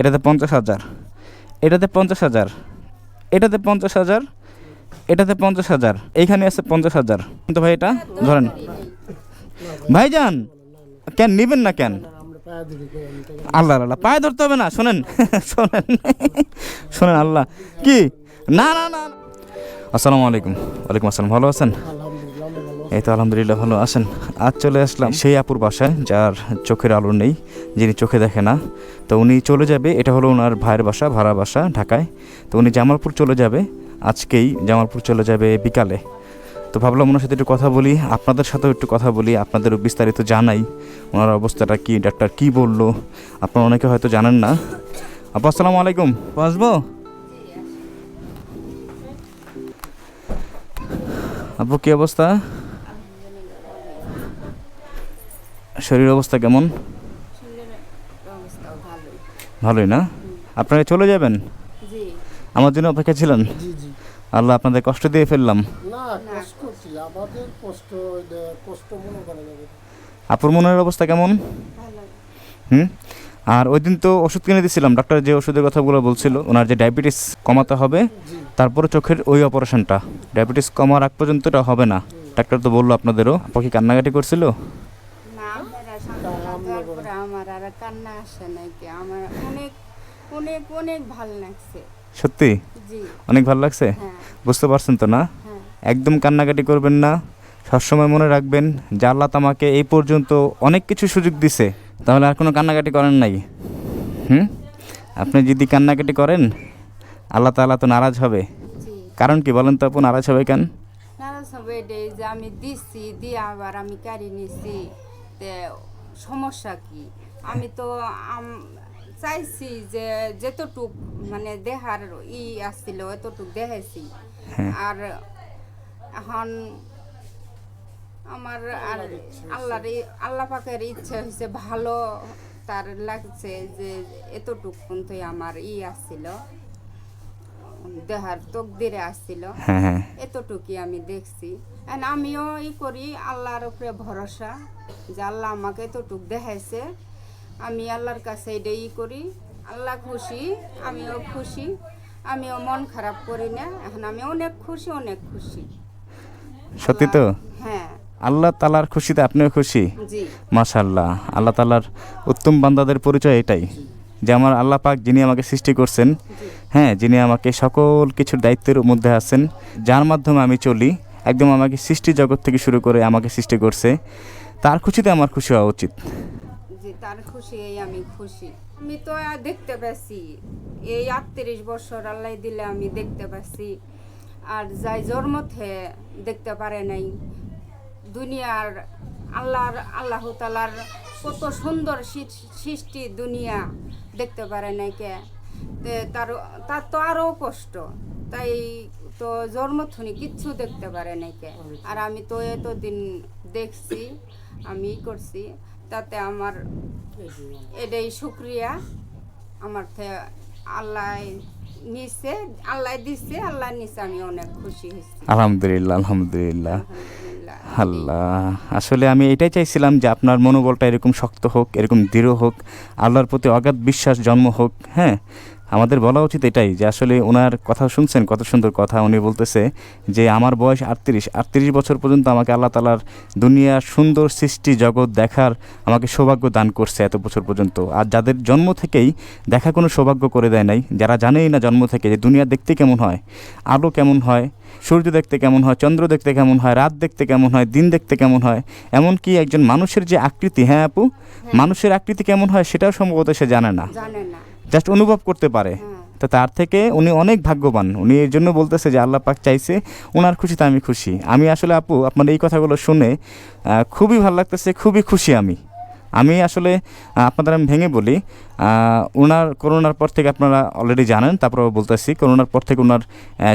এটাতে পঞ্চাশ হাজার, এটাতে পঞ্চাশ হাজার, এটাতে পঞ্চাশ হাজার, এটাতে পঞ্চাশ হাজার, এইখানে আছে পঞ্চাশ হাজার। কিন্তু ভাই এটা ধরেন। ভাইজান, কেন নিবেন না কেন? আল্লাহ আল্লাহ পায়ে ধরতে হবে না, শোনেন শোনেন শোনেন আল্লাহ। কি? না না না। আসসালামু আলাইকুম। ওয়ালাইকুম আসসালাম, ভালো আছেন? এই তো আলহামদুলিল্লাহ ভালো আছেন। আজ চলে আসলাম সেই আপুর বাসায় যার চোখের আলো নেই যিনি চোখে দেখে না। তো উনি চলে যাবে এটা হলো ওনার ভাইয়ের বাসা ভাড়া বাসা ঢাকায়। তো উনি জামালপুর চলে যাবে আজকেই জামালপুর চলে যাবে বিকালে। তো ভাবলাম ওনার সাথে একটু কথা বলি আপনাদের সাথেও একটু কথা বলি আপনাদেরও বিস্তারিত জানাই ওনার অবস্থাটা কি ডাক্তার কি বলল আপনারা অনেকে হয়তো জানেন না। আপু আসসালামু আলাইকুম। আসব আপু কি অবস্থা? শরীর অবস্থা কেমন? ভালোই না? আপনারা চলে যাবেন? আমার জন্য অপেক্ষা ছিলেন? জি জি। আল্লাহ আপনাদের কষ্ট দিয়ে ফেললাম। না কষ্ট কি আমাদের কষ্ট এটা কষ্ট মনে করা যাবে না। আপুর মনের অবস্থা কেমন? হুম? আর ওই দিন তো ওষুধ কিনে দিয়েছিলাম। ডাক্তার যে ওষুধের কথাগুলো বলছিল ওনার যে ডায়াবেটিস কমাতে হবে তারপরে চোখের ওই অপারেশনটা। ডায়াবেটিস কমার আগ পর্যন্ত হবে না। ডাক্তার তো বলল আপনাদেরও। আপু কি কান্নাকাটি করছিল না আপনারা সান্ত্বনা দেওয়ার পরে আমার আর কান্না আসে নাকি? আমার অনেক অনেক অনেক ভালো লাগছে। সত্যি? অনেক ভালো লাগছে? হ্যাঁ। বুঝতে পারছেন তো না? হ্যাঁ। একদম কান্নাকাটি করবেন না। সবসময় মনে রাখবেন যে আল্লাহ আমাকে এই পর্যন্ত অনেক কিছু সুযোগ দিছে তাহলে আর কোনো কান্নাকাটি করেন নাই। হুম? আপনি যদি কান্নাকাটি করেন আল্লাহ তাআলা তো নারাজ হবে। কারণ কি বলেন তো আপু নারাজ হবে কেন? এটাই যে আমি দিচ্ছি দিয়ে আবার আমি কারি নিছি। সমস্যা কি? আমি তো চাইছি যে যেতটুক মানে দেহার ই আসছিল এতটুক দেখাইছি। হ্যাঁ। আর এখন আমার আর আল্লাহর আল্লাহ পাকের ইচ্ছে হয়েছে ভালো তার লাগছে যে এতটুক পর্যন্ত আমার ই আসছিল দেহার তকদিরে আসছিল হ্যাঁ হ্যাঁ। এতটুকুই আমি দেখছি। আমিও ই করি আল্লাহর উপরে ভরসা যে আল্লাহ আমাকে এতটুক দেখাইছে। আমি আল্লাহর কাছে এটা ই করি। আল্লাহ খুশি আমিও খুশি আমিও মন খারাপ করি না। এখন আমি অনেক খুশি অনেক খুশি। সত্যি তো? হ্যাঁ। আল্লাহ তালার খুশিতে আপনিও খুশি? মাশাল্লাহ আল্লাহ তালার উত্তম বান্দাদের পরিচয় এটাই। যে আমার আল্লাহ পাক যিনি আমাকে সৃষ্টি করছেন হ্যাঁ যিনি আমাকে সকল কিছুর দায়িত্বের মধ্যে আছেন যার মাধ্যমে আমি চলি একদম আমাকে সৃষ্টি জগৎ থেকে শুরু করে আমাকে সৃষ্টি করছে তার খুশিতে আমার খুশি হওয়া উচিত। তার খুশি, এই আমি খুশি। আমি তো দেখতে পাচ্ছি, এই আটত্রিশ বছর আল্লাহ দিলে আমি দেখতে পাচ্ছি। আর যাই জন্ম থেকে দেখতে পারে নাই। দুনিয়ার আল্লাহর, আল্লাহ তালার কত সুন্দর সৃষ্টি দুনিয়া দেখতে পারে নাই কে। তার তার তো আরও কষ্ট। তাই তো জন্ম থনি কিচ্ছু দেখতে পারে নাই কে। আর আমি তো এতদিন দেখছি, আমি করছি। তাতে আমার এটাই শুক্রিয়া। আমার আল্লাহ নিছে আল্লাহ দিচ্ছে আল্লাহ নিছে আমি অনেক খুশি হয়েছি। আলহামদুলিল্লাহ আলহামদুলিল্লাহ। আলহামদুলিল্লাহ। আল্লাহ। আসলে আমি এটাই চাইছিলাম যে আপনার মনোবলটা এরকম শক্ত হোক এরকম দৃঢ় হোক আল্লাহর প্রতি অগাধ বিশ্বাস জন্ম হোক হ্যাঁ? আমাদের বলা উচিত এটাই যে আসলে ওনার কথা শুনছেন, কত সুন্দর কথা উনি বলতেছে যে আমার বয়স আটত্রিশ আটত্রিশ বছর পর্যন্ত আমাকে আল্লাহ তালার দুনিয়ার সুন্দর সৃষ্টি জগৎ দেখার আমাকে সৌভাগ্য দান করছে এত বছর পর্যন্ত। আর যাদের জন্ম থেকেই দেখা কোনো সৌভাগ্য করে দেয় নাই, যারা জানেই না জন্ম থেকে যে দুনিয়া দেখতে কেমন হয়, আলো কেমন হয়, সূর্য দেখতে কেমন হয়, চন্দ্র দেখতে কেমন হয়, রাত দেখতে কেমন হয়, দিন দেখতে কেমন হয়, এমনকি একজন মানুষের যে আকৃতি হ্যাঁ আপু? মানুষের আকৃতি কেমন হয় সেটাও সম্ভবত সে জানে না। জানে না। জাস্ট অনুভব করতে পারে। তো তার থেকে উনি অনেক ভাগ্যবান। উনি এর জন্য বলতেছে যে আল্লাহ পাক চাইছে ওনার খুশিতে আমি খুশি। আমি আসলে আপু আপনার এই কথাগুলো শুনে খুবই ভালো লাগতেছে খুবই খুশি আমি। আমি আসলে আপনাদের আমি ভেঙে বলি ওনার করোনার পর থেকে আপনারা অলরেডি জানেন তারপর বলতেছি করোনার পর থেকে ওনার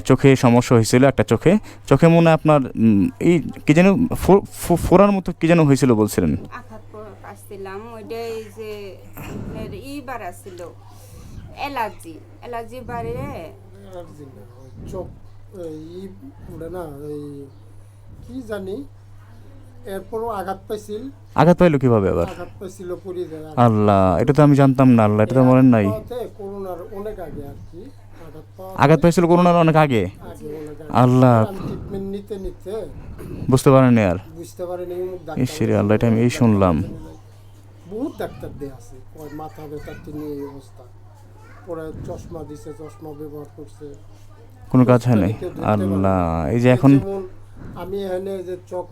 চোখে সমস্যা হয়েছিল একটা চোখে। চোখে মনে আপনার এই কী যেন ফো- ফো- ফোড়ার মতো কী যেন হয়েছিল বলছিলেন। আঘাত আসছিলাম ওইটাই যে ই বাড়া ছিল অ্যালার্জি অ্যালার্জি বাড়িয়ে অ্যালার্জি না, চোখ এই ই উড়ে না এই কি জানি এরপরও আঘাত পাইছিল। আঘাত পাইলো কীভাবে আবার? আঘাত পাইছিল পুরি আল্লাহ এটা তো আমি জানতাম না আল্লাহ এটা তো মনে নাই। করোনার অনেক আগে আর কি আঘাত পাওয়া আঘাত পাইছিল করোনার অনেক আগে? আগে অনেক আগে। আল্লাহ। ট্রিটমেন্ট নিতে নিতে বুঝতে পারেনি আর। বুঝতে পারিনি আল্লাহ এটা আমি এই শুনলাম। বহুত ডাক্তার দিয়ে আছে। কয় মাথা ব্যথার তিনি এই অবস্থা। পরে চশমা দিছে চশমা ব্যবহার করছে। কোনো কাজ হয় নাই? আল্লাহ এই যে এখন আমি এখানে যে চক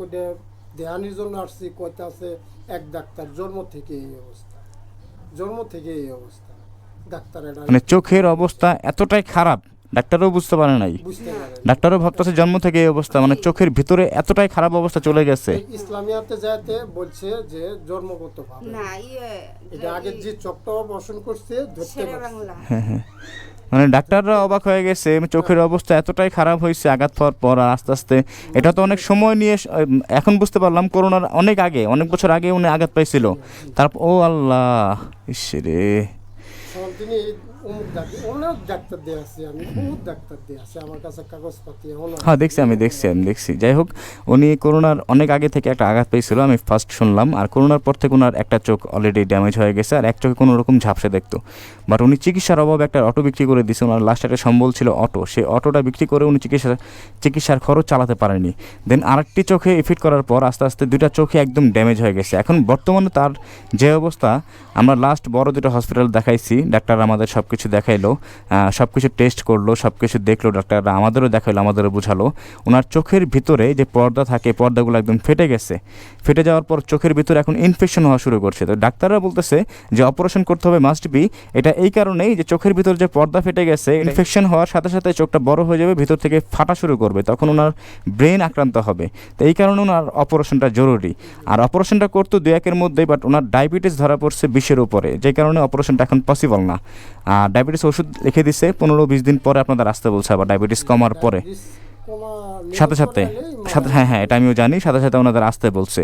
দেহানির জন্য আসছি কয়টা আছে? এক ডাক্তার জন্ম থেকে এই অবস্থা। জন্ম থেকে এই অবস্থা। ডাক্তার মানে চোখের অবস্থা এতটাই খারাপ ডাক্তারও বুঝতে পারে নাই। ডাক্তারও ভাবতেছে জন্ম থেকে এই অবস্থা মানে চোখের ভিতরে এতটাই খারাপ অবস্থা চলে গেছে। ইসলামিয়াতে যাইতে বলছে যে জন্মগত ভাবে। না ইয়ে এটা আগে যে চকটা বসন করছে ধরতে পারছে। বাংলা। মানে ডাক্তাররা অবাক হয়ে গেছে চোখের অবস্থা এতটাই খারাপ হয়েছে আঘাত পাওয়ার পর আর আস্তে আস্তে। এটা তো অনেক সময় নিয়ে এখন বুঝতে পারলাম করোনার অনেক আগে অনেক বছর আগে উনি আঘাত পাইছিল। তারপর ও আল্লাহ তখন তিনি অমুক ডাক্তার অনেক ডাক্তার আমি বহুত ডাক্তার আমার কাছে কাগজপাতি হ্যাঁ দেখছি আমি দেখছি আমি দেখছি। যাই হোক, উনি করোনার অনেক আগে থেকে একটা আঘাত পেয়েছিল, আমি ফার্স্ট শুনলাম, আর করোনার পর থেকে ওনার একটা চোখ অলরেডি ড্যামেজ হয়ে গেছে, আর এক চোখে কোনো রকম ঝাপসে দেখতো। বাট উনি চিকিৎসার অভাবে একটা অটো বিক্রি করে দিয়েছে ওনার লাস্ট একটা সম্বল ছিল অটো সেই অটোটা বিক্রি করে উনি চিকিৎসা, চিকিৎসার খরচ চালাতে পারেনি। দেন আরেকটি চোখে ইফিট করার পর আস্তে আস্তে দুইটা চোখে একদম ড্যামেজ হয়ে গেছে। এখন বর্তমানে তার যে অবস্থা, আমরা লাস্ট বড় দুটো হসপিটাল দেখাইছি, ডাক্তার আমাদের সব কিছু দেখাইলো সব কিছু টেস্ট করল সব কিছু দেখল ডাক্তাররা আমাদেরও দেখাইলো আমাদেরও বুঝালো। ওনার চোখের ভিতরে যে পর্দা থাকে পর্দাগুলো একদম ফেটে গেছে। ফেটে যাওয়ার পর চোখের ভিতরে এখন ইনফেকশন হওয়া শুরু করছে। তো ডাক্তাররা বলতেছে যে অপারেশন করতে হবে মাস্ট বি এটা এই কারণেই যে চোখের ভিতর যে পর্দা ফেটে গেছে ইনফেকশন হওয়ার সাথে সাথে চোখটা বড় হয়ে যাবে ভিতর থেকে ফাটা শুরু করবে। তখন ওনার ব্রেন আক্রান্ত হবে। তো এই কারণে ওনার অপারেশনটা জরুরি। আর অপারেশনটা করতো দু একের মধ্যেই বাট ওনার ডায়াবেটিস ধরা পড়ছে বিশের উপরে। যে কারণে অপারেশনটা এখন পসিবল না। ডায়াবেটিস ওষুধ লিখে দিছে পনেরো বিশ দিন পরে আপনাদের আসতে বলছে আবার ডায়াবেটিস কমার পরে। সাথে সাথে। সাথে হ্যাঁ হ্যাঁ এটা আমিও জানি, সাথে সাথে ওনাদের আসতে বলছে।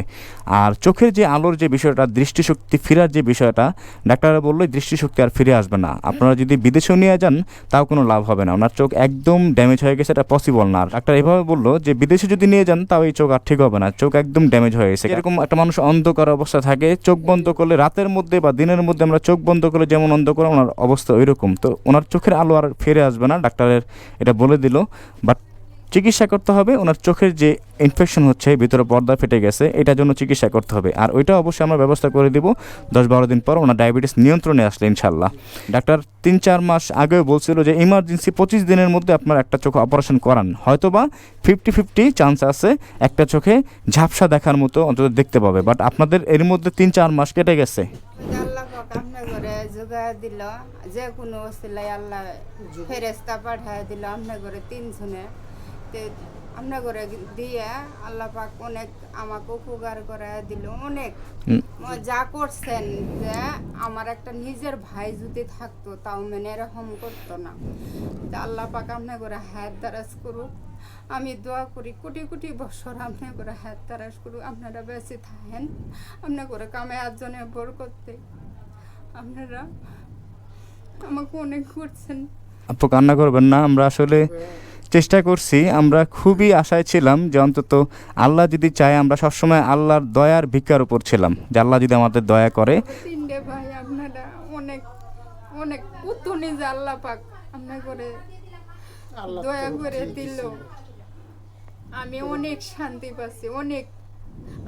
আর চোখের যে আলোর যে বিষয়টা, দৃষ্টিশক্তি ফেরার যে বিষয়টা ডাক্তাররা বলল দৃষ্টিশক্তি আর ফিরে আসবে না। আপনারা যদি বিদেশেও নিয়ে যান, তাও কোনো লাভ হবে না। ওনার চোখ একদম ড্যামেজ হয়ে গেছে, এটা পসিবল না। আর ডাক্তার এভাবে বলল যে, বিদেশে যদি নিয়ে যান, তাও এই চোখ আর ঠিক হবে না। চোখ একদম ড্যামেজ হয়ে গেছে। এরকম একটা মানুষ অন্ধকার অবস্থা থাকে, চোখ বন্ধ করলে রাতের মধ্যে বা দিনের মধ্যে আমরা চোখ বন্ধ করলে যেমন অন্ধ করে ওনার অবস্থা ওই রকম তো ওনার চোখের আলো আর ফিরে আসবে না, ডাক্তারের এটা বলে দিল। বাট চিকিৎসা করতে হবে, ওনার চোখের যে ইনফেকশন হচ্ছে, ভিতরে পর্দা ফেটে গেছে, এটার জন্য চিকিৎসা করতে হবে। আর ওইটা অবশ্যই আমরা ব্যবস্থা করে দিব। দশ বারো দিন পর ওনার ডায়াবেটিস নিয়ন্ত্রণে আসলে ইনশাল্লাহ ডাক্তার তিন চার মাস আগেও বলছিল যে, ইমার্জেন্সি পঁচিশ দিনের মধ্যে আপনার একটা চোখে অপারেশন করান। হয়তোবা ফিফটি ফিফটি চান্স আছে একটা চোখে ঝাপসা দেখার মতো অন্তত দেখতে পাবে। বাট আপনাদের এর মধ্যে তিন চার মাস কেটে গেছে। যে কোনো আল্লাহ ফেরেস্তা পাঠায় দিল। আপনার ঘরে তে আপনার করে দিয়ে আল্লাহ পাক অনেক আমাকে উপকার করে দিল অনেক। যা করছেন যে আমার একটা নিজের ভাই যদি থাকতো তাও মেনে এরকম করতো না। আল্লাহ পাক আপনার করে হাত দারাজ করুক। আমি দোয়া করি কোটি কোটি বছর আপনার করে হাত তারাস করুক। আপনারা বেঁচে থাকেন আপনার করে কামে আটজনে বর করতে আপনারা আমাকে অনেক করছেন। আপু কান্না করবেন না আমরা আসলে চেষ্টা করছি আমরা খুবই আশায় ছিলাম যে অন্তত আল্লাহ যদি চায় আমরা সবসময় আল্লাহর দয়ার ভিক্ষার উপর ছিলাম। যে আল্লাহ যদি আমাদের দয়া করে। তিনটে ভাই আপনারা অনেক অনেক পুতুনি যে আল্লাহ পাক আপনার করে দয়া করে দিল। আমি অনেক শান্তি পাচ্ছি অনেক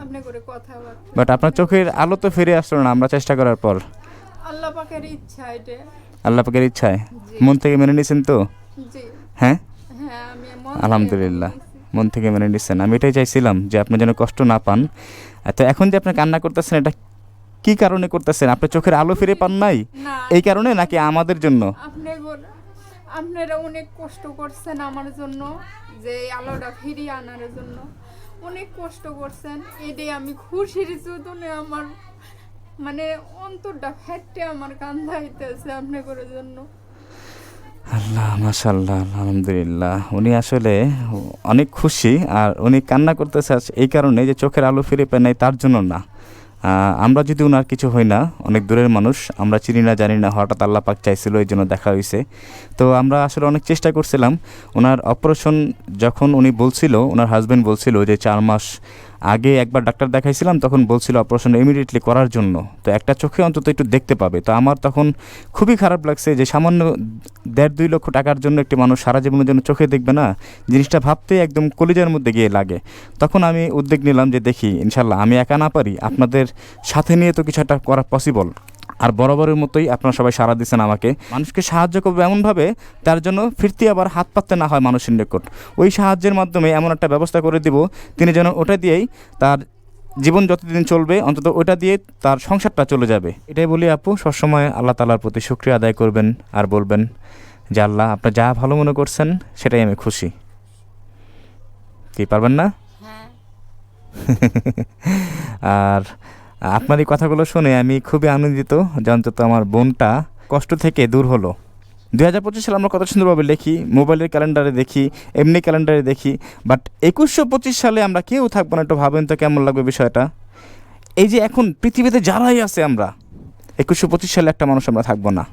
আপনার করে কথাবার্তা। বাট আপনার চোখের আলো তো ফিরে আসলো না আমরা চেষ্টা করার পর। আল্লাহ পাকের ইচ্ছা এটা। আল্লাহ পাকের ইচ্ছায়। মন থেকে মেনে নিয়েছেন তো? হ্যাঁ? আলহামদুলিল্লাহ। মন থেকে মেনে নিচ্ছেন আমি এটাই চাইছিলাম যে আপনি যেন কষ্ট না পান। তো এখন যে আপনি কান্না করতেছেন এটা কি কারণে করতেছেন? আপনি চোখের আলো ফিরে পান নাই? এই কারণে নাকি আমাদের জন্য? আপনারা অনেক কষ্ট করছেন আমার জন্য যে আলোটা ফিরিয়ে আনার জন্য। অনেক কষ্ট করছেন। এটাই আমি খুশির জন্য আমার মানে অন্তরটা ফেটে আমার কান্দা হইতেছে আপনাদের জন্য। আল্লাহ মাশাল্লাহ আলহামদুলিল্লাহ। উনি আসলে অনেক খুশি আর উনি কান্না করতেছে এই কারণে যে চোখের আলো ফিরে পায় নাই, তার জন্য না। আমরা যদি ওনার কিছু হই না, অনেক দূরের মানুষ, আমরা চিনি না, জানি না, হঠাৎ আল্লাহ পাক চাইছিল এই জন্য দেখা হয়েছে তো আমরা আসলে অনেক চেষ্টা করছিলাম। ওনার অপারেশন যখন উনি বলছিল ওনার হাজব্যান্ড বলছিল যে চার মাস আগে একবার ডাক্তার দেখাইছিলাম, তখন বলছিল অপারেশন ইমিডিয়েটলি করার জন্য। তো একটা চোখে অন্তত একটু দেখতে পাবে। তো আমার তখন খুবই খারাপ লাগছে যে সামান্য দেড় দুই লক্ষ টাকার জন্য একটি মানুষ সারা জীবনের জন্য চোখে দেখবে না, জিনিসটা ভাবতে একদম কলিজার মধ্যে গিয়ে লাগে। তখন আমি উদ্যোগ নিলাম যে দেখি ইনশাল্লাহ আমি একা না পারি, আপনাদের সাথে নিয়ে তো কিছু একটা করা পসিবল আর বরাবরের মতোই আপনারা সবাই সাড়া দিচ্ছেন আমাকে। মানুষকে সাহায্য করব এমনভাবে তার জন্য ফিরতি আবার হাত পাততে না হয় মানুষের নিকট। ওই সাহায্যের মাধ্যমে এমন একটা ব্যবস্থা করে দিব তিনি যেন ওটা দিয়েই তার জীবন যতদিন চলবে অন্তত ওটা দিয়ে তার সংসারটা চলে যাবে। এটাই বলি আপু সবসময় আল্লাহ তালার প্রতি শুক্রিয়া আদায় করবেন আর বলবেন যে আল্লাহ আপনার যা ভালো মনে করছেন সেটাই আমি খুশি। কি পারবেন না? হ্যাঁ। আর আপনার এই কথাগুলো শুনে আমি খুবই আনন্দিত যে অন্তত আমার বোনটা কষ্ট থেকে দূর হলো। দু হাজার পঁচিশ সালে আমরা কত সুন্দরভাবে লিখি, মোবাইলের ক্যালেন্ডারে দেখি, এমনি ক্যালেন্ডারে দেখি, বাট একুশশো পঁচিশ সালে আমরা কেউ থাকব না, একটু ভাবেন তো কেমন লাগবে বিষয়টা। এই যে এখন পৃথিবীতে যারাই আছে আমরা, একুশশো পঁচিশ সালে একটা মানুষ আমরা থাকব না।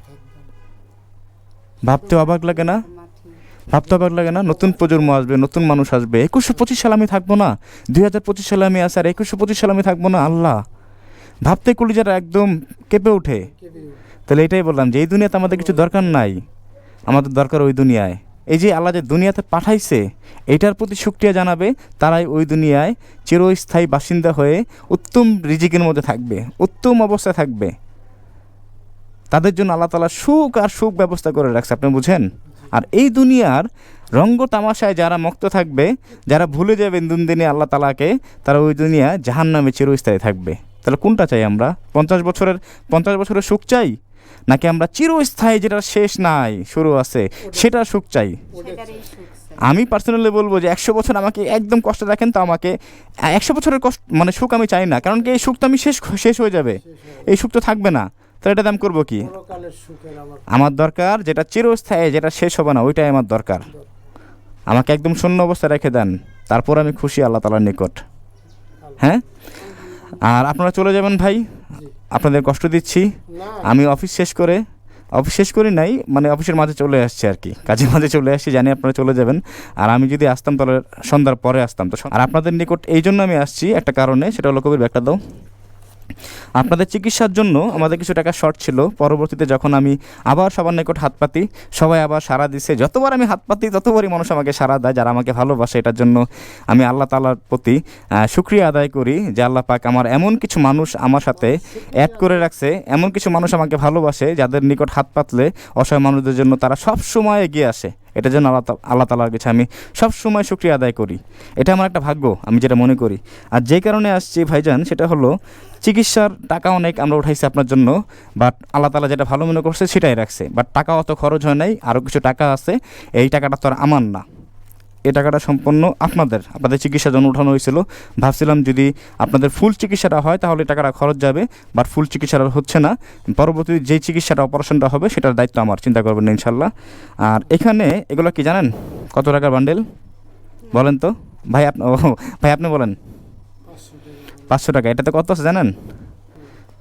ভাবতে অবাক লাগে না? ভাবতে অবাক লাগে না? নতুন প্রজন্ম আসবে, নতুন মানুষ আসবে। একুশশো পঁচিশ সালে আমি থাকব না। দুই হাজার পঁচিশ সালে আমি আসি আর একুশশো পঁচিশ সালে আমি থাকব না? আল্লাহ। ভাবতে কলিজারা একদম কেঁপে ওঠে। তাহলে এটাই বললাম যে, এই দুনিয়াতে আমাদের কিছু দরকার নাই। আমাদের দরকার ওই দুনিয়ায়। এই যে আল্লাহ যে দুনিয়াতে পাঠাইছে, এটার প্রতি শুক্রিয়া জানাবে, তারাই ওই দুনিয়ায় চিরস্থায়ী বাসিন্দা হয়ে উত্তম রিজিকের মধ্যে থাকবে, উত্তম অবস্থায় থাকবে। তাদের জন্য আল্লাহ তালা সুখ আর সুখ ব্যবস্থা করে রাখছে, আপনি বুঝেন? আর এই দুনিয়ার রঙ্গ তামাশায় যারা মুক্ত থাকবে, যারা ভুলে যাবেন দিন দিনে আল্লাহ তালাকে তারা ওই দুনিয়া জাহান নামে চিরস্থায়ী থাকবে। তাহলে কোনটা চাই আমরা? পঞ্চাশ বছরের পঞ্চাশ বছরের সুখ চাই? নাকি আমরা চিরস্থায়ী যেটা শেষ নাই শুরু আছে সেটা সুখ চাই। আমি পার্সোনালি বলব যে একশো বছর আমাকে একদম কষ্ট রাখেন তো আমাকে একশো বছরের কষ্ট মানে সুখ আমি চাই না কারণ কি এই সুখ তো আমি শেষ শেষ হয়ে যাবে। এই সুখ তো থাকবে না। তাহলে এটা দাম করব কি? আমার দরকার যেটা চিরস্থায়ী যেটা শেষ হবে না ওইটাই আমার দরকার। আমাকে একদম শূন্য অবস্থায় রেখে দেন তারপর আমি খুশি আল্লাহ তালার নিকট। হ্যাঁ? আর আপনারা চলে যাবেন ভাই। আপনাদের কষ্ট দিচ্ছি। আমি অফিস শেষ করে অফিস শেষ করি নাই মানে অফিসের মাঝে চলে আসছে আর কি। কাজের মাঝে চলে আসছি জানি আপনারা চলে যাবেন। আর আমি যদি আসতাম তাহলে সন্ধ্যার পরে আসতাম। তো আর আপনাদের নিকট এই জন্য আমি আসছি একটা কারণে সেটা হলো কবির ব্যাগটা দাও। আপনাদের চিকিৎসার জন্য আমাদের কিছু টাকা শর্ট ছিল। পরবর্তীতে যখন আমি আবার সবার নিকট হাত পাতি সবাই আবার সাড়া দিছে। যতবার আমি হাত পাতি ততবারই মানুষ আমাকে সাড়া দেয় যারা আমাকে ভালোবাসে। এটার জন্য আমি আল্লাহ তালার প্রতি আহ, শুক্রিয়া আদায় করি যে আল্লাহ পাক আমার এমন কিছু মানুষ আমার সাথে অ্যাড করে রাখছে এমন কিছু মানুষ আমাকে ভালোবাসে যাদের নিকট হাত পাতলে অসহায় মানুষদের জন্য তারা সব সময় এগিয়ে আসে। এটার জন্য আল্লাহ আল্লাহ তালার কাছে আমি সব সময় শুক্রিয়া আদায় করি। এটা আমার একটা ভাগ্য, আমি যেটা মনে করি। আর যে কারণে আসছি ভাইজান, সেটা হলো চিকিৎসার টাকা অনেক আমরা উঠাইছি আপনার জন্য বাট আল্লাহ তালা যেটা ভালো মনে করছে সেটাই রাখছে। বাট টাকা অত খরচ হয় নাই আরও কিছু টাকা আছে, এই টাকাটা তো আর আমার না। এই টাকাটা সম্পূর্ণ আপনাদের আপনাদের চিকিৎসার জন্য উঠানো হয়েছিল। ভাবছিলাম যদি আপনাদের ফুল চিকিৎসাটা হয়, তাহলে টাকাটা খরচ যাবে বাট ফুল চিকিৎসাটা হচ্ছে না। পরবর্তী যে চিকিৎসাটা অপারেশনটা হবে, সেটার দায়িত্ব আমার, চিন্তা করবেন না ইনশাল্লাহ আর এখানে এগুলো কি জানেন? কত টাকার বান্ডেল? বলেন তো। ভাই, আপনি ভাই, আপনি বলেন। পাঁচশো টাকা, এটাতে কত আছে জানেন?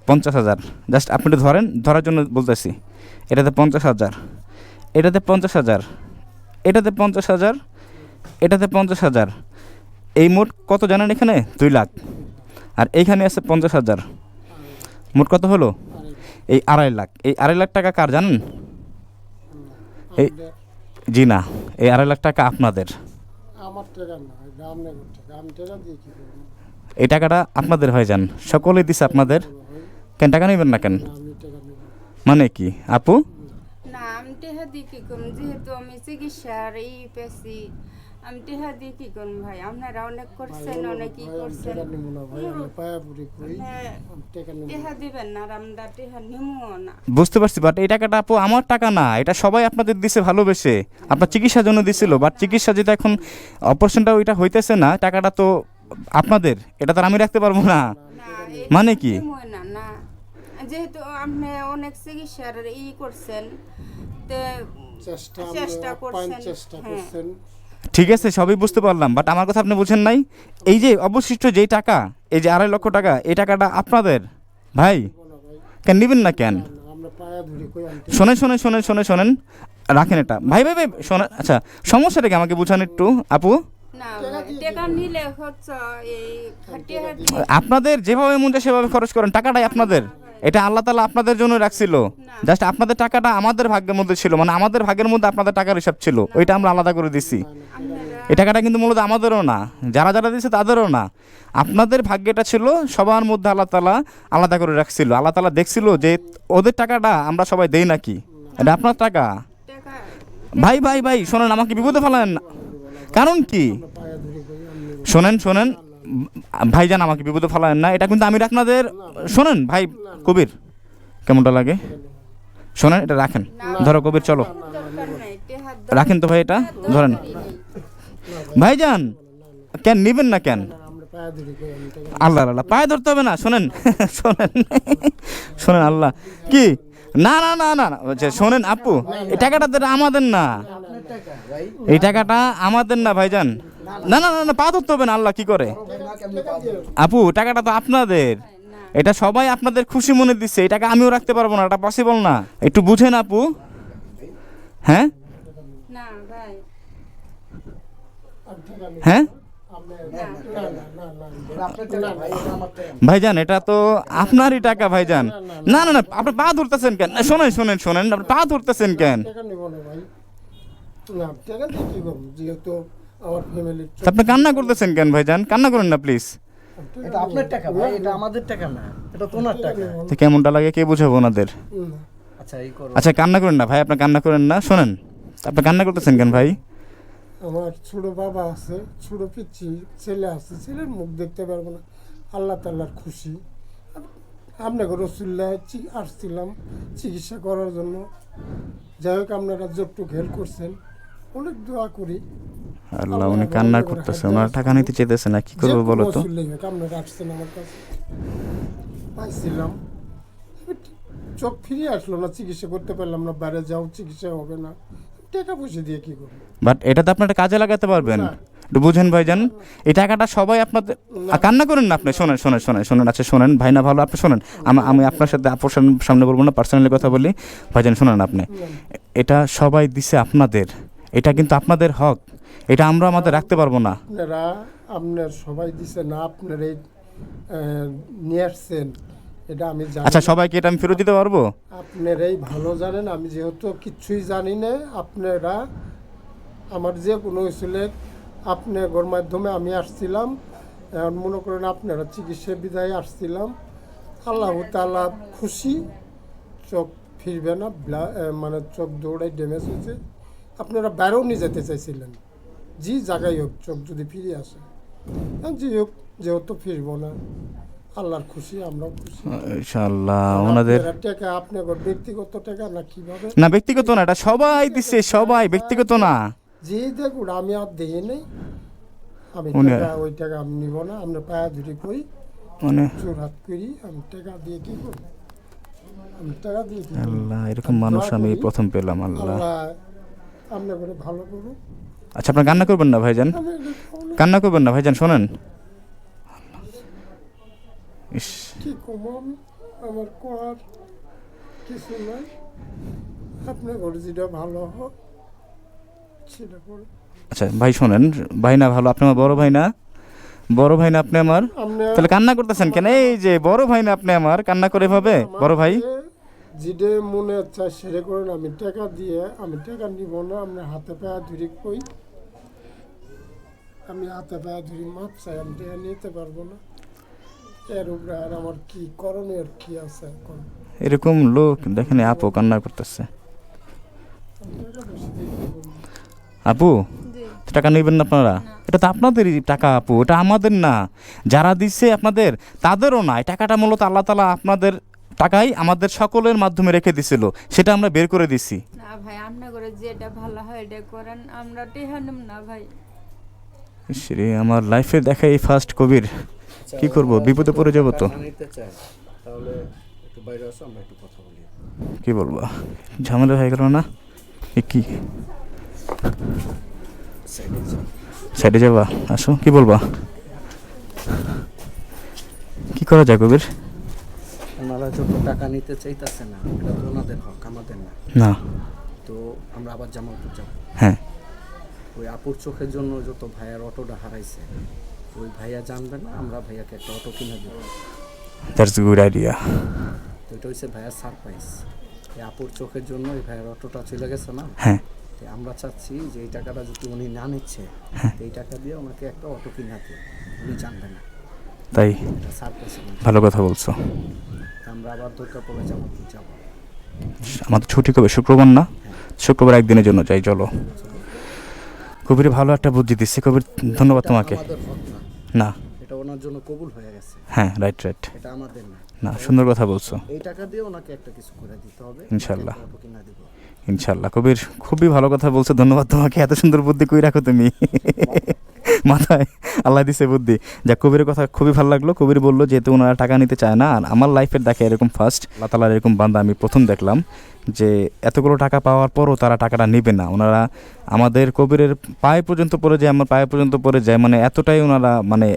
পঞ্চাশ হাজার। জাস্ট আপনি একটু ধরেন, ধরার জন্য বলতেছি। এটাতে পঞ্চাশ হাজার। এটাতে পঞ্চাশ হাজার। এটাতে পঞ্চাশ হাজার। এটাতে পঞ্চাশ হাজার। এই মোট কত জানেন এখানে? দুই লাখ। আর এইখানে আছে পঞ্চাশ হাজার। মোট কত হলো? এই আড়াই লাখ। এই আড়াই লাখ টাকা কার জানেন? এই- জি না এই আড়াই লাখ টাকা আপনাদের। এই টাকাটা আপনাদের হয়ে যান। সকলেই দিছে আপনাদের। কেন টাকা নেবেন না কেন? মানে কি? আপু? না আমি যেহেতু আমি চিকিৎসার এই পেয়েছি আমি টেহা দিয়ে কি করুন ভাই? আপনারা অনেক করছেন অনেক ই করছেন। হ্যাঁ টেহা দিবেন না আমরা টেহা নিমও না। বুঝতে পারছি বাট এই টাকাটা আপু আমার টাকা না এটা সবাই আপনাদের দিছে ভালোবেসে। আপনার চিকিৎসার জন্য দিছিল বাট চিকিৎসা যেটা এখন অপারেশনটা ওইটা হইতেছে না টাকাটা তো আপনাদের এটা তো আর আমি রাখতে পারব না। না মানে কি? যেহেতু আপনি অনেক চিকিৎসার ই করছেন তে চেষ্টা চেষ্টা করছেন, চেষ্টা হ্যাঁ। করছেন। ঠিক আছে সবই বুঝতে পারলাম বাট আমার কথা আপনি বুঝেন নাই। এই যে অবশিষ্ট যেই টাকা এই যে আড়াই লক্ষ টাকা এই টাকাটা আপনাদের? ভাই কেন নেবেন না কেন? শোনেন শোনেন শোনেন শোনেন শোনেন। রাখেন এটা। ভাই ভাই ভাই শোনেন আচ্ছা সমস্যাটা কি? আমাকে বুঝান একটু আপু। আপনাদের যেভাবে মন চায় সেভাবে খরচ করেন টাকাটাই আপনাদের। এটা আল্লাহ তালা আপনাদের জন্য রাখছিল। জাস্ট আপনাদের টাকাটা আমাদের ভাগ্যের মধ্যে ছিল মানে আমাদের ভাগ্যের মধ্যে আপনাদের টাকার হিসাব ছিল ওইটা আমরা আলাদা করে দিছি। এই টাকাটা কিন্তু মূলত আমাদেরও না যারা যারা দিচ্ছে তাদেরও না। আপনাদের ভাগ্যটা ছিল সবার মধ্যে আল্লাহ তালা আলাদা করে রাখছিল। আল্লাহ তালা দেখছিল যে ওদের টাকাটা আমরা সবাই দেই নাকি? এটা আপনার টাকা। ভাই ভাই ভাই শোনেন আমাকে বিপদে ফেলেন। কারণ কি? শোনেন শোনেন ভাইজান আমাকে বিপদে ফেলায়েন না, এটা কিন্তু আমি আপনাদের, শোনেন ভাই কবির, কেমনটা লাগে? শোনেন, এটা রাখেন। ধরো কবির, চলো। রাখেন তো ভাই এটা, ধরেন। ভাইজান, কেন নিবেন না কেন? আল্লাহ আল্লাহ, পায়ে ধরতে হবে না, শোনেন শোনেন শোনেন আল্লাহ। কি? না না না না শোনেন আপু, এই টাকাটা আমাদের না। এই টাকাটা আমাদের না, ভাইজান। না না না না পা ধরতে হবে না আল্লাহ কি করে? আপু টাকাটা তো আপনাদের। এটা সবাই আপনাদের খুশি মনে দিচ্ছে এই টাকা আমিও রাখতে পারব না এটা পসিবল না। একটু বুঝেন আপু। হ্যাঁ? হ্যাঁ আপনি না না না না না ভাইজান এটা তো আপনারই টাকা ভাইজান। না না না আপনি পা ধরতেছেন কেন? না, শোনেন শোনেন শোনেন আপনি পা ধরতেছেন কেন? ভাই আপনি কান্না করতেছেন কেন ভাইজান? কান্না করেন না প্লিজ এটা আপনার টাকা ভাই। এটা আমাদের টাকা না। এটা তোমার টাকা। তো কেমনটা লাগে? কে বুঝাবো ওনাদের? আচ্ছা এই করো। আচ্ছা কান্না করেন না ভাই। আপনি কান্না করেন না। শোনেন আপনি কান্না করতেছেন কেন ভাই? আমার ছোট বাবা আছে ছোট পিচ্ছি ছেলে আছে। ছেলের মুখ দেখতে পারব না। আল্লাহ তাল্লার খুশি। আপনাকে রসুল্লাহ চি- আসছিলাম চিকিৎসা করার জন্য। যাই হোক আপনারা যতটুকু হেল্প করছেন অনেক দোয়া করি। আল্লাহ উনি কান্না করতেছে ওনার টাকা নিতে চেতেছে না কি করব বলো তো? আপনারা পাইছিলাম। চোখ ফিরিয়ে আসলো না চিকিৎসা করতে পারলাম না বাইরে যাও চিকিৎসা হবে না। টাকা পয়সা দিয়ে কি করব? বাট এটা তো আপনারা কাজে লাগাতে পারবেন। একটু বুঝেন ভাইজান এই টাকাটা সবাই আপনাদের কান্না করেন না আপনি শোনেন শোনেন শোনেন শোনেন আচ্ছা শোনেন ভাই না ভালো আপনি শোনেন। আমি আপনার সাথে আপুর সামনে- বলব না পার্সোনালি কথা বলি। ভাই ভাইজান শোনেন আপনি। এটা সবাই দিছে আপনাদের। এটা কিন্তু আপনাদের হক। এটা আমরা আমাদের রাখতে পারব না। আপনারা আপনার সবাই দিছে না আপনার এই নিয়ে আসছেন এটা আমি জানি আচ্ছা সবাইকে এটা আমি ফেরত দিতে পারব? আপনারাই ভালো জানেন আমি যেহেতু কিচ্ছুই জানি না আপনারা আমার যে কোনো ছেলে আপনার মাধ্যমে আমি আসছিলাম এখন মনে করেন আপনারা চিকিৎসা বিদায় আসছিলাম আল্লাহ তালা খুশি চোখ ফিরবে না মানে চোখ দৌড়াই ড্যামেজ হয়েছে। আপনারা বাইরেও নিয়ে যেতে চাইছিলেন। জি জায়গায় হোক চোখ যদি ফিরে আসে। আর জি হোক যেহেতু ফিরবো না আল্লাহর খুশি আমরাও খুশি। ইনশাআল্লাহ ওনাদের টাকা আপনার ব্যক্তিগত টাকা না কীভাবে? না ব্যক্তিগত না এটা সবাই দিচ্ছে সবাই ব্যক্তিগত না। যে দেখুন আমি আর দেখি নেই। আমি টাকা ওই টাকা আমি নিব না আমরা পায়া ধরি করি মানে করি আমি টাকা দিয়ে কি করব? আমি টাকা দিয়ে আল্লাহ এরকম মানুষ আমি প্রথম পেলাম আল্লাহ আল্লাহ করে ভালো করুন। আচ্ছা আপনার কান্না করবেন না ভাইজান? কান্না করবেন না ভাইজান শোনেন। ইস। কি করব আমার করার কিছু নাই। আপনার ঘরে যেটা ভালো হোক সেটা করে আচ্ছা ভাই শোনেন ভাই না ভালো আপনি আমার বড় ভাই না? বড় ভাই না আপনি আমার? তাহলে কান্না করতেছেন কেন? এই যে বড় ভাই না আপনি আমার? কান্না করে ভাবে বড় ভাই? যেটা মনে হচ্ছে সেরে করেন আমি টাকা দিয়ে আমি টাকা নিব না আপনি হাতে পায়ে ধরি কই। আমি হাতে পায়ে ধরি মাপ চাই আমি টাকা নিতে পারব না। এর উপরে আর আমার কি করণীয় কি আছে এখন? এরকম লোক দেখেন আপু কান্না করতেছে। আমি? আপু টাকা নেবেন না আপনারা? এটা তো আপনাদেরই টাকা আপু এটা আমাদের না। যারা দিচ্ছে আপনাদের তাদেরও না। এই টাকাটা মূলত আল্লাহ তালা আপনাদের টাকাই আমাদের সকলের মাধ্যমে রেখে দিছিল সেটা আমরা বের করে দিছি। না ভাই আপনার করে যেটা ভালো হয় এটা করেন আমরা টেহানুম না ভাই। রে আমার লাইফে দেখা এই ফার্স্ট কবির। কি করব? বিপদে পড়ে যাব তো। তাহলে একটু বাইরে আসো আমরা একটু কথা বলি। কি বলব? ঝামেলা হয়ে গেল না? এ কি? সাইডে যাও। সাইডে যাবা? আসো কি বলবা? কি করা যায় কবির? যত টাকা নিতে চাইতেছে না এটা তো ওনাদের হক আমাদের না। না। তো আমরা আবার জামালপুর যাব। হ্যাঁ। ওই আপুর চোখের জন্য যত ভাইয়ার অটোটা হারাইছে ওই ভাইয়া জানবে না আমরা ভাইয়াকে একটা অটো কিনে দেবো। দ্যাটস গুড আইডিয়া তো এটা হচ্ছে ভাইয়ার সারপ্রাইজ এই আপুর চোখের জন্য এই ভাইয়ার অটোটা চলে গেছে না? হ্যাঁ। তো আমরা চাচ্ছি যে এই টাকাটা যদি উনি না নিচ্ছে তো এই টাকা দিয়ে ওনাকে একটা অটো কিনে দিই উনি জানবে না। তাই ভালো কথা বলছো। আমরা আবার যাব আমাদের ছুটি কবে শুক্রবার না শুক্রবার একদিনের জন্য যাই চলো। কবির ভালো একটা বুদ্ধি দিচ্ছে কবির ধন্যবাদ তোমাকে। না। এটা ওনার জন্য কবুল হয়ে গেছে। হ্যাঁ রাইট রাইট এটা আমাদের না। না সুন্দর কথা বলছো। এই টাকা দিয়ে ওনাকে একটা কিছু করে দিতে হবে। দিব। ইনশাল্লাহ। কবির খুবই ভালো কথা বলছো ধন্যবাদ তোমাকে। এত সুন্দর বুদ্ধি কই রাখো তুমি? মাথায় আল্লাহ দিছে বুদ্ধি। যা কবির কথা খুবই ভালো লাগল। কবির বলল যেহেতু ওনারা টাকা নিতে চায় না। আর আমার লাইফের দেখে এরকম ফার্স্ট আল্লাহ তালার এরকম বান্দা আমি প্রথম দেখলাম যে এতগুলো টাকা পাওয়ার পরও তারা টাকাটা নেবে না। ওনারা আমাদের কবিরের পায়ে পর্যন্ত পড়ে যায় আমার পায়ে পর্যন্ত পড়ে যায়। মানে এতটাই ওনারা মানে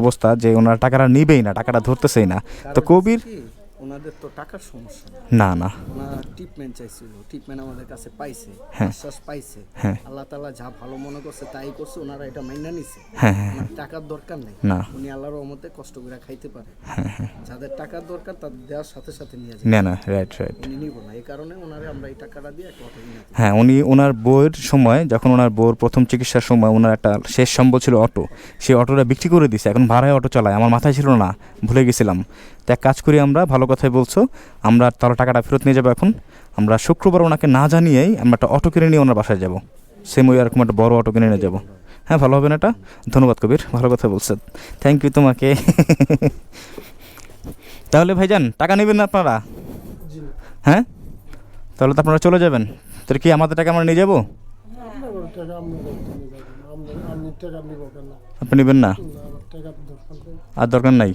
অবস্থা যে ওনারা টাকাটা নিবেই না টাকাটা ধরতেছেই না। তো কবির হচ্ছে কি, ওনাদের তো টাকার সমস্যা না। না না। ওনারা ট্রিটমেন্ট চাইছিল ট্রিটমেন্ট আমাদের কাছে পাইছে হ্যাঁ। আশ্বাস পাইছে। হ্যাঁ। আল্লাহ তাআলা যা ভালো মনে করছে তাই করছে ওনারা এটা মাইনা নিছে। হ্যাঁ টাকার দরকার নেই। না। উনি আল্লাহর রহমতে কষ্ট করে খাইতে পারে। যাদের টাকার দরকার তাদের দেওয়ার সাথে সাথে নিয়ে যায় না না রাইট রাইট উনি নিব না। এই কারণে ওনারে আমরা এই টাকাটা দিয়ে একটা অটো হ্যাঁ উনি ওনার বউয়ের সময় যখন ওনার বউর প্রথম চিকিৎসার সময় ওনার একটা শেষ সম্বল ছিল অটো সেই অটোটা বিক্রি করে দিছে। এখন ভাড়ায় অটো চালায়। আমার মাথায় ছিল না ভুলে গেছিলাম। তো এক কাজ করি আমরা ভালো কথাই বলছো আমরা তাহলে টাকাটা ফেরত নিয়ে যাব এখন। আমরা শুক্রবার ওনাকে না জানিয়েই আমরা একটা অটো কিনে নিয়ে ওনার বাসায় যাব। সেম ওই এরকম একটা বড় অটো কিনে নিয়ে যাব। হ্যাঁ ভালো হবে না এটা? ধন্যবাদ কবির ভালো কথা বলছো। থ্যাংক ইউ তোমাকে। তাহলে ভাইজান টাকা নেবেন না আপনারা? হ্যাঁ? তাহলে তো আপনারা চলে যাবেন। তাহলে কি আমাদের টাকা আমরা নিয়ে যাব? আপনার আপনি নেবেন না। আর দরকার নাই?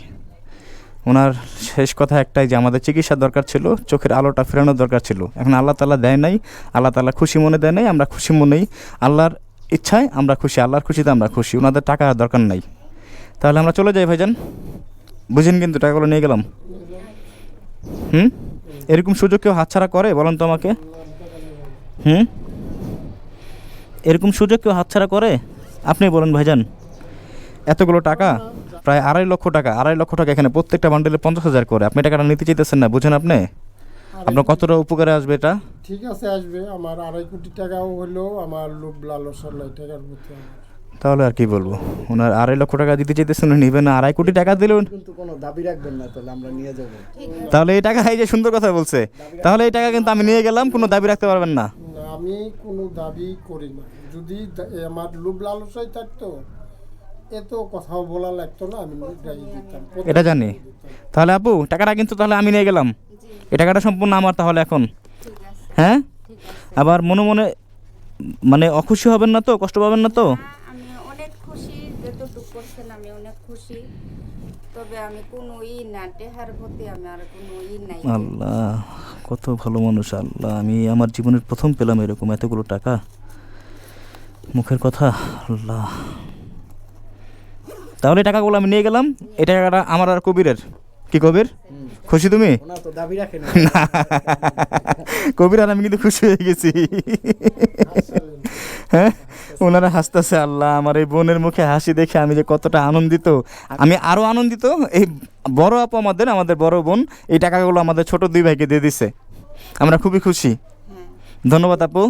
ওনার শেষ কথা একটাই যে আমাদের চিকিৎসার দরকার ছিল, চোখের আলোটা ফেরানোর দরকার ছিল। এখন আল্লাহ তালা দেয় নাই, আল্লাহ তালা খুশি মনে দেয় নাই, আমরা খুশি মনেই আল্লাহর ইচ্ছায় আমরা খুশি, আল্লাহর খুশিতে আমরা খুশি, ওনাদের টাকা দরকার নাই। তাহলে আমরা চলে যাই ভাইজান। বুঝেন কিন্তু টাকাগুলো নিয়ে গেলাম। হুম? এরকম সুযোগ কেউ হাতছাড়া করে, বলেন তো আমাকে। হুম? এরকম সুযোগ কেউ হাতছাড়া করে? আপনি বলেন ভাইজান। এতগুলো টাকা? প্রায় আড়াই লক্ষ টাকা আড়াই লক্ষ টাকা এখানে প্রত্যেকটা বান্ডেলে পঞ্চাশ হাজার করে। আপনি টাকাটা নিতে চাইতেছেন না বুঝেন আপনি? আপনার কতটা উপকারে আসবে এটা? ঠিক আছে আসবে। আমার আড়াই কোটি টাকাও হলো আমার লোভ লালসার লাই টাকার প্রতি তাহলে আর কি বলব? ওনার আড়াই লক্ষ টাকা দিতে চাইতেছেন উনি নেবেন না। আড়াই কোটি টাকা দিলেন কিন্তু কোনো দাবি রাখবেন না তাহলে আমরা নিয়ে যাব। তাহলে এই টাকা এই যে সুন্দর কথা বলছে তাহলে এই টাকা কিন্তু আমি নিয়ে গেলাম কোনো দাবি রাখতে পারবেন না। আমি কোনো দাবি করি না। যদি আমার লোভ লালসাই থাকতো এত কথাও বলা লাগতো না আমি দিতাম। এটা জানি। তাহলে আপু টাকাটা কিন্তু তাহলে আমি নিয়ে গেলাম। এই টাকাটা সম্পূর্ণ আমার তাহলে এখন। হ্যাঁ? আবার মনে মনে মানে অখুশি হবেন না তো? কষ্ট পাবেন না তো? আমি অনেক খুশি যেতটুকু করছেন আমি অনেক খুশি। তবে আমি কোনো ই না টেহার প্রতি আমি আর কোনো ই নাই। আল্লাহ কত ভালো মানুষ আল্লাহ। আমি আমার জীবনের প্রথম পেলাম এরকম এতগুলো টাকা। মুখের কথা আল্লাহ। তাহলে এই টাকাগুলো আমি নিয়ে গেলাম। এই টাকাটা আমার আর কবিরের। কি কবির? খুশি তুমি? না। কবির আর আমি কিন্তু খুশি হয়ে গেছি। হ্যাঁ? ওনারা হাসতেছে আল্লাহ আমার এই বোনের মুখে হাসি দেখে আমি যে কতটা আনন্দিত। আমি আরও আনন্দিত এই বড় আপু আমাদের আমাদের বড় বোন এই টাকাগুলো আমাদের ছোট দুই ভাইকে দিয়ে দিছে। আমরা খুবই খুশি। হ্যাঁ। ধন্যবাদ আপু।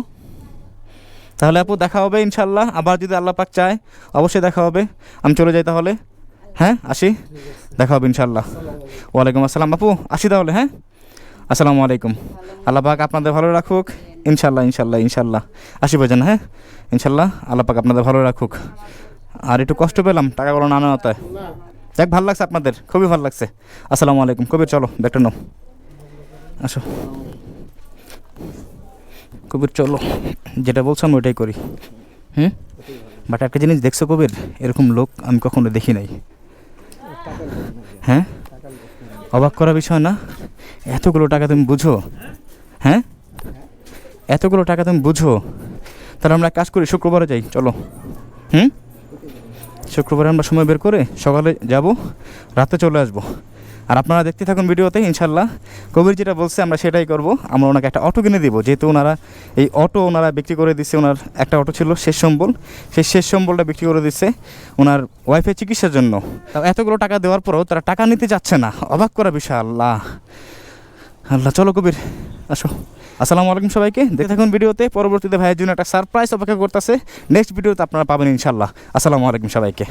তাহলে আপু দেখা হবে ইনশাল্লাহ আবার যদি আল্লাহ পাক চায়, অবশ্যই দেখা হবে। আমি চলে যাই তাহলে। হ্যাঁ আসি? দেখা হবে ইনশাল্লাহ ওয়ালাইকুম আসসালাম আপু। আসি তাহলে হ্যাঁ? আসসালামু আলাইকুম। আল্লাহ পাক আপনাদের ভালো রাখুক। ইনশাল্লাহ ইনশাল্লাহ ইনশাল্লাহ আসি ভাইজান হ্যাঁ? ইনশাল্লাহ আল্লাহ পাক আপনাদের ভালো রাখুক। আর একটু কষ্ট পেলাম, টাকাগুলো না নেওয়াতে যাক, ভালো লাগছে আপনাদের। খুবই ভালো লাগছে। আসসালামু আলাইকুম। কবির, চলো, ব্যাগটা নাও। আসো। কবির, চলো। যেটা বলছো আমি ওইটাই করি। হুম? বাট একটা জিনিস দেখছ কবির? এরকম লোক আমি কখনো দেখি নাই। হ্যাঁ? অবাক করা বিষয় না? এতগুলো টাকা তুমি বুঝো? হ্যাঁ? এতগুলো টাকা তুমি বুঝো? তাহলে আমরা কাজ করি, শুক্রবারে যাই, চলো। হুম? শুক্রবারে আমরা সময় বের করে সকালে যাব, রাতে চলে আসব। আর আপনারা দেখতে থাকুন ভিডিওতে, ইনশাল্লাহ। কবির যেটা বলছে, আমরা সেটাই করব। আমরা ওনাকে একটা অটো কিনে দিব। যেহেতু ওনারা এই অটো ওনারা বিক্রি করে দিচ্ছে ওনার একটা অটো ছিল, শেষ সম্বল। সেই শেষ সম্বলটা বিক্রি করে দিচ্ছে ওনার ওয়াইফাই চিকিৎসার জন্য। এতগুলো টাকা দেওয়ার পরেও তারা টাকা নিতে যাচ্ছে না। অবাক করা বিষয় আল্লাহ। আল্লাহ, চলো কবির, আসো। আসসালামু আলাইকুম সবাইকে। দেখে থাকুন ভিডিওতে। পরবর্তীতে ভাইয়ের জন্য একটা সারপ্রাইজ অপেক্ষা করতেছে। নেক্সট ভিডিওতে আপনারা পাবেন ইনশাল্লাহ। আসসালামু আলাইকুম সবাইকে।